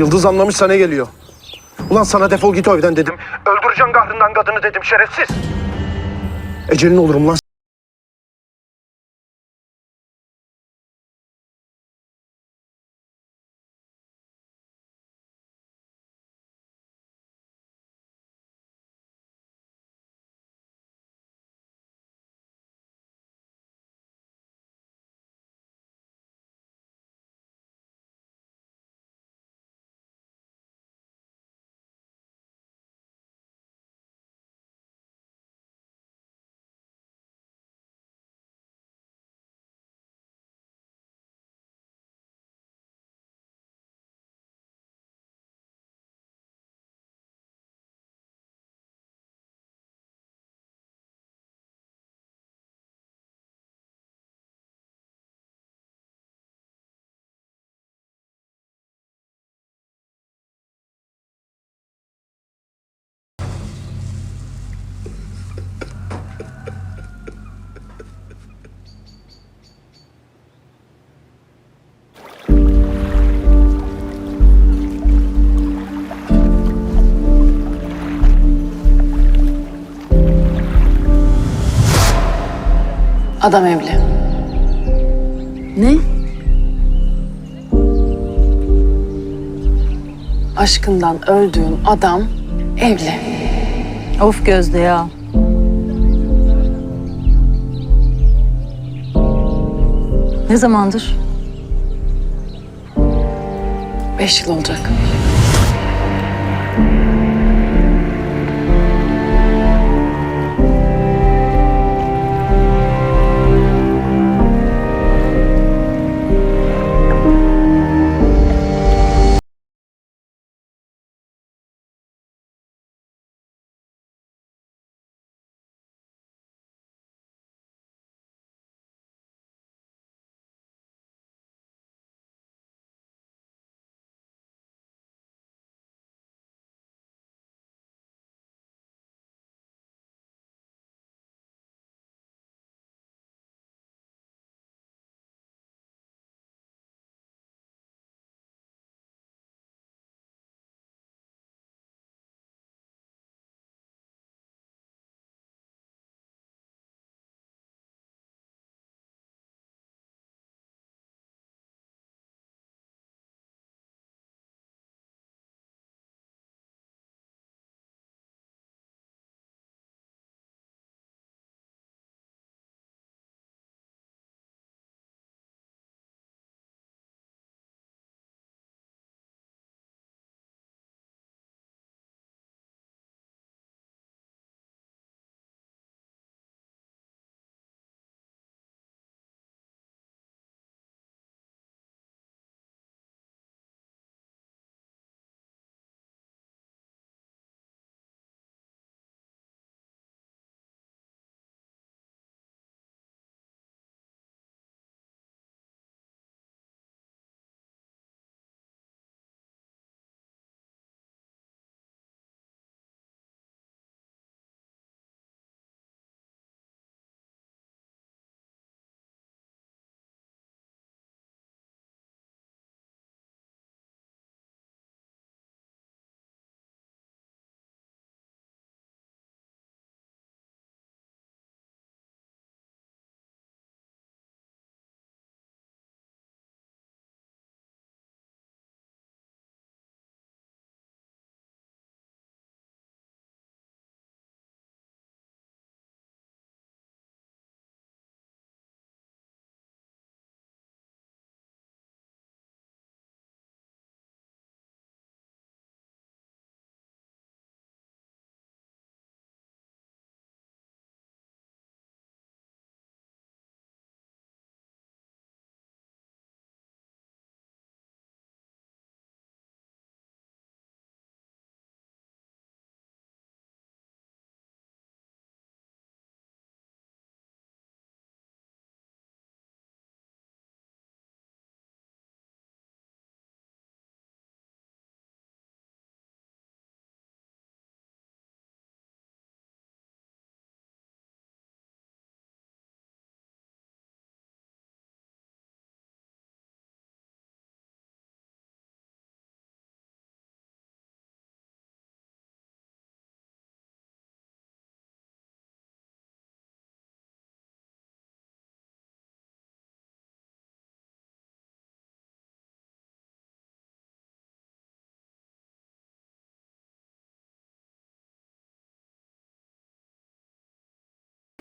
Yıldız anlamışsa ne geliyor? Ulan sana defol git o evden dedim. Öldüreceğim kahrından kadını dedim şerefsiz. Ecelin olurum lan. Adam evli. Ne? Aşkından öldüğün adam evli. Of Gözde ya. Ne zamandır? Beş yıl olacak.